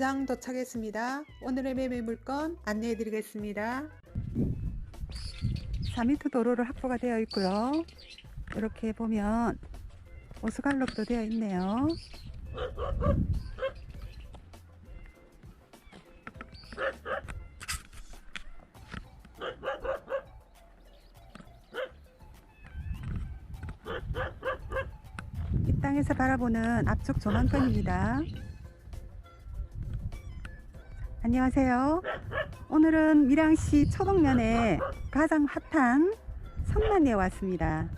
현장 도착했습니다. 오늘의 매매 물건 안내해 드리겠습니다. 4m 도로로 확보가 되어 있고요. 이렇게 보면 오스갈록도 되어 있네요. 이 땅에서 바라보는 앞쪽 조망권입니다. 안녕하세요. 오늘은 밀양시 초동면에 가장 핫한 성만리에 왔습니다.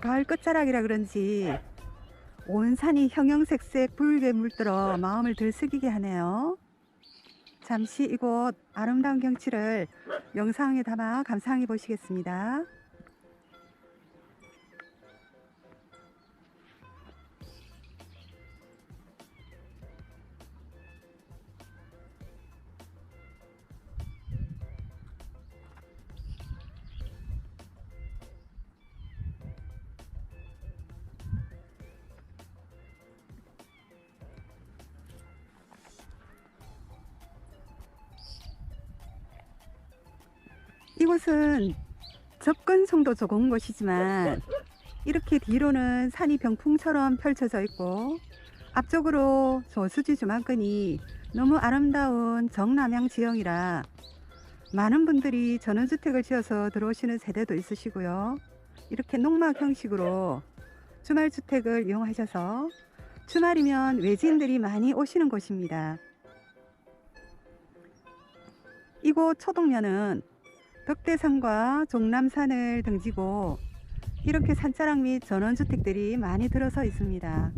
가을 끝자락이라 그런지 온 산이 형형색색 붉게 물들어 마음을 들썩이게 하네요. 잠시 이곳 아름다운 경치를 영상에 담아 감상해 보시겠습니다. 이곳은 접근성도 좋은 곳이지만 이렇게 뒤로는 산이 병풍처럼 펼쳐져 있고 앞쪽으로 저수지 조망권이 너무 아름다운 정남향 지형이라 많은 분들이 전원주택을 지어서 들어오시는 세대도 있으시고요. 이렇게 농막 형식으로 주말주택을 이용하셔서 주말이면 외지인들이 많이 오시는 곳입니다. 이곳 초동면은 덕대산과 종남산을 등지고 이렇게 산자락 및 전원주택들이 많이 들어서 있습니다.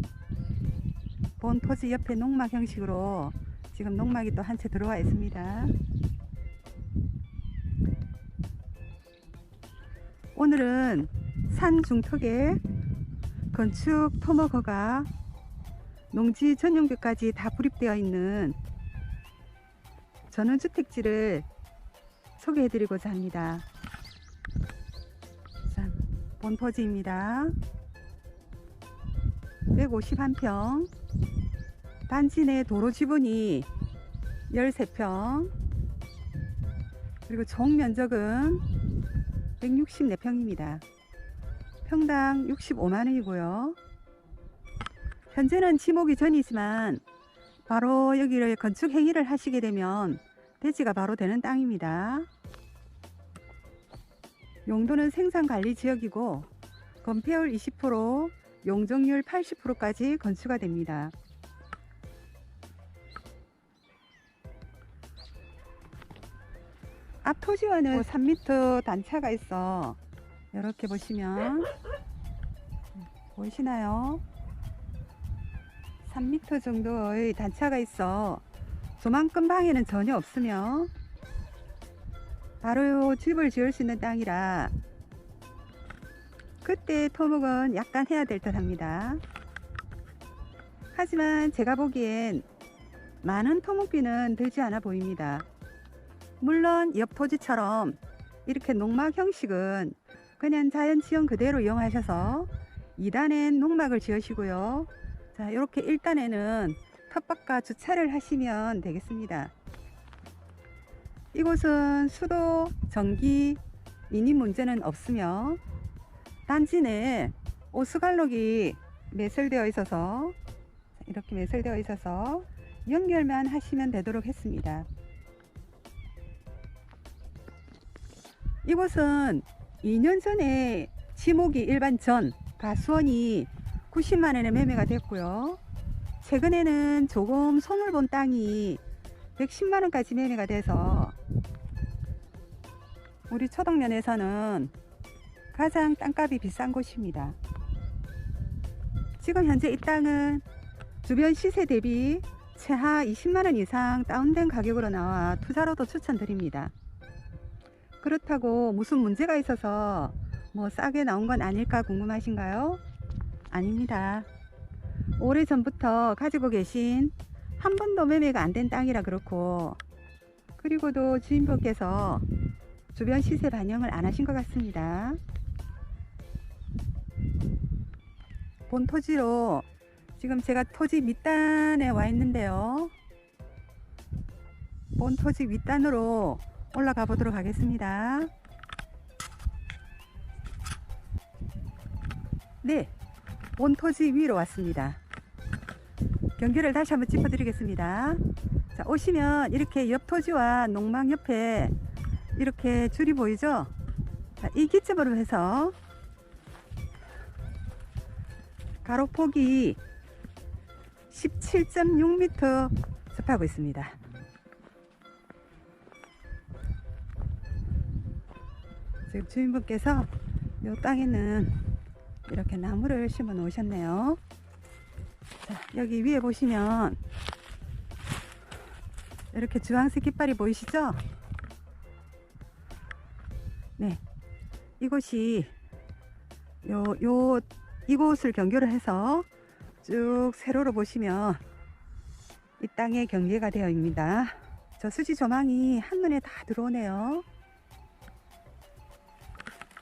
본 토지 옆에 농막 형식으로 지금 농막이 또 한 채 들어와 있습니다. 오늘은 산 중턱에 건축 토목허가 농지 전용교까지 다 불입되어 있는 전원주택지를 소개해드리고자 합니다. 자, 본토지입니다. 151평. 단지 내 도로 지분이 13평. 그리고 총 면적은 164평입니다. 평당 65만원이고요. 현재는 지목이 전이지만 바로 여기를 건축 행위를 하시게 되면 대지가 바로 되는 땅입니다. 용도는 생산관리 지역이고 건폐율 20%, 용적률 80%까지 건축가 됩니다. 앞 토지와는 3m 단차가 있어 이렇게 보시면 보이시나요? 3m 정도의 단차가 있어 조만큼 방에는 전혀 없으며 바로 집을 지을 수 있는 땅이라 그때 토목은 약간 해야 될 듯 합니다. 하지만 제가 보기엔 많은 토목비는 들지 않아 보입니다. 물론 옆 토지처럼 이렇게 농막 형식은 그냥 자연 지형 그대로 이용하셔서 2단엔 농막을 지으시고요. 자, 이렇게 1단에는 텃밭과 주차를 하시면 되겠습니다. 이곳은 수도, 전기, 인입 문제는 없으며 단지 내 오스갈록이 매설되어 있어서 이렇게 매설되어 있어서 연결만 하시면 되도록 했습니다. 이곳은 2년 전에 지목이 일반 전 가수원이 90만원에 매매가 됐고요. 최근에는 조금 손을 본 땅이 110만원까지 매매가 돼서 우리 초동면에서는 가장 땅값이 비싼 곳입니다. 지금 현재 이 땅은 주변 시세 대비 최하 20만원 이상 다운된 가격으로 나와 투자로도 추천드립니다. 그렇다고 무슨 문제가 있어서 뭐 싸게 나온 건 아닐까 궁금하신가요? 아닙니다. 오래전부터 가지고 계신 한 번도 매매가 안 된 땅이라 그렇고 그리고도 주인분께서 주변 시세 반영을 안 하신 것 같습니다. 본 토지로 지금 제가 토지 밑단에 와 있는데요. 본 토지 밑단으로 올라가 보도록 하겠습니다. 네, 본 토지 위로 왔습니다. 경계를 다시 한번 짚어드리겠습니다. 자, 오시면 이렇게 옆 토지와 농막 옆에 이렇게 줄이 보이죠? 자, 이 기점으로 해서 가로폭이 17.6m 접하고 있습니다. 지금 주인분께서 이 땅에는 이렇게 나무를 심어 놓으셨네요. 자, 여기 위에 보시면 이렇게 주황색 깃발이 보이시죠? 네. 이곳이 요, 요, 이곳을 경계를 해서 쭉 세로로 보시면 이 땅의 경계가 되어 있습니다. 저 수지 조망이 한눈에 다 들어오네요.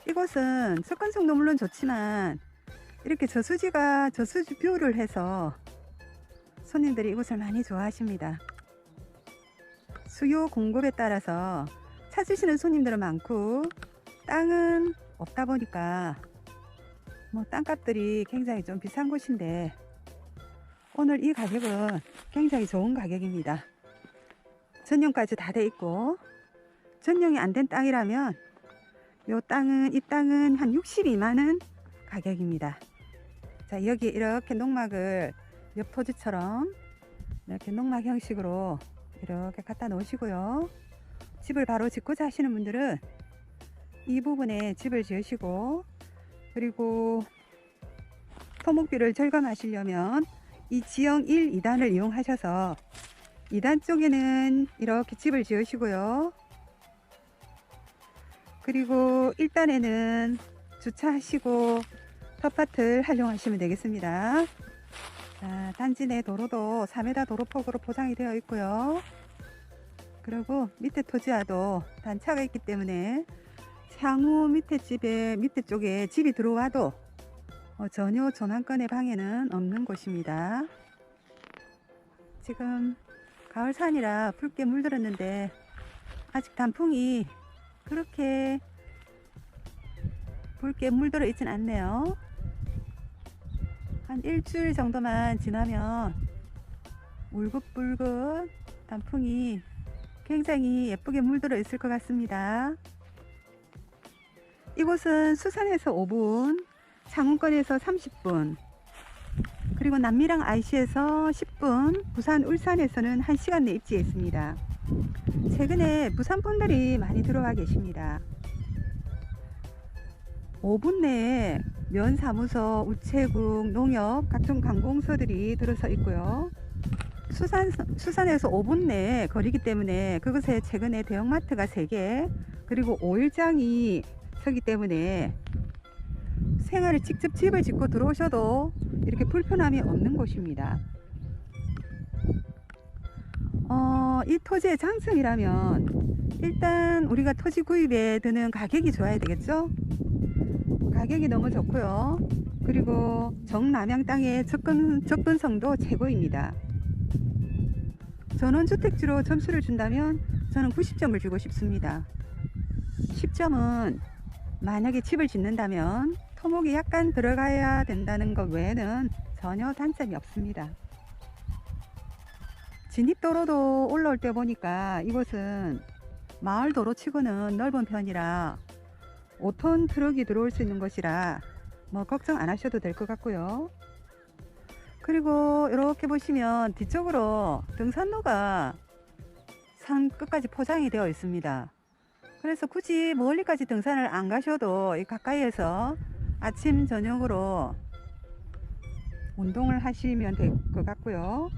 이곳은 석관성도 물론 좋지만 이렇게 저수지가 저수지 뷰를 해서 손님들이 이곳을 많이 좋아하십니다. 수요 공급에 따라서 찾으시는 손님들은 많고 땅은 없다 보니까 뭐 땅값들이 굉장히 좀 비싼 곳인데 오늘 이 가격은 굉장히 좋은 가격입니다. 전용까지 다 돼 있고 전용이 안 된 땅이라면 요 땅은 이 땅은 한 62만 원 가격입니다. 자 여기 이렇게 농막을 옆 토지처럼 이렇게 농막 형식으로 이렇게 갖다 놓으시고요. 집을 바로 짓고자 하시는 분들은 이 부분에 집을 지으시고 그리고 토목비를 절감하시려면 이 지형 1, 2단을 이용하셔서 2단 쪽에는 이렇게 집을 지으시고요. 그리고 1단에는 주차하시고 텃밭을 활용하시면 되겠습니다. 자, 단지 내 도로도 4m 도로폭으로 포장이 되어 있고요. 그리고 밑에 토지와도 단차가 있기 때문에 향후 밑에 집에 밑에 쪽에 집이 들어와도 어, 전혀 전환권의 방해는 없는 곳입니다. 지금 가을산이라 붉게 물들었는데 아직 단풍이 그렇게 붉게 물들어 있진 않네요. 한 일주일 정도만 지나면 울긋불긋 단풍이 굉장히 예쁘게 물들어 있을 것 같습니다. 이곳은 수산에서 5분, 창원권에서 30분, 그리고 남미랑 IC에서 10분, 부산 울산에서는 1시간 내 입지에 있습니다. 최근에 부산 분들이 많이 들어와 계십니다. 5분 내에 면사무소, 우체국, 농협, 각종 관공서들이 들어서 있고요. 수산, 수산에서 5분 내에 거리기 때문에 그곳에 최근에 대형마트가 3개, 그리고 오일장이 서기 때문에 생활을 직접 집을 짓고 들어오셔도 이렇게 불편함이 없는 곳입니다. 어, 이 토지의 장점이라면 일단 우리가 토지 구입에 드는 가격이 좋아야 되겠죠? 가격이 너무 좋고요. 그리고 정남향 땅의 접근, 접근성도 최고입니다. 전원주택지로 점수를 준다면 저는 90점을 주고 싶습니다. 10점은 만약에 집을 짓는다면 토목이 약간 들어가야 된다는 것 외에는 전혀 단점이 없습니다. 진입도로도 올라올 때 보니까 이곳은 마을 도로 치고는 넓은 편이라 5톤 트럭이 들어올 수 있는 곳이라 뭐 걱정 안 하셔도 될 것 같고요. 그리고 이렇게 보시면 뒤쪽으로 등산로가 산 끝까지 포장이 되어 있습니다. 그래서 굳이 멀리까지 등산을 안 가셔도 이 가까이에서 아침 저녁으로 운동을 하시면 될 것 같고요.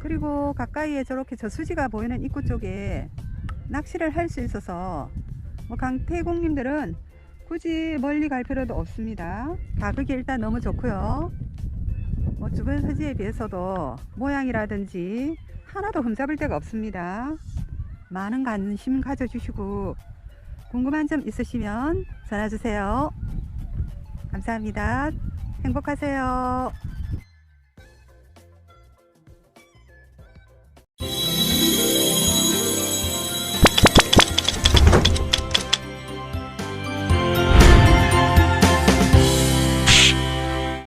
그리고 가까이에 저렇게 저수지가 보이는 입구 쪽에 낚시를 할 수 있어서 뭐 강태공님들은 굳이 멀리 갈 필요도 없습니다. 가격이 일단 너무 좋고요. 뭐 주변 서지에 비해서도 모양이라든지 하나도 흠잡을 데가 없습니다. 많은 관심 가져주시고 궁금한 점 있으시면 전화 주세요. 감사합니다. 행복하세요.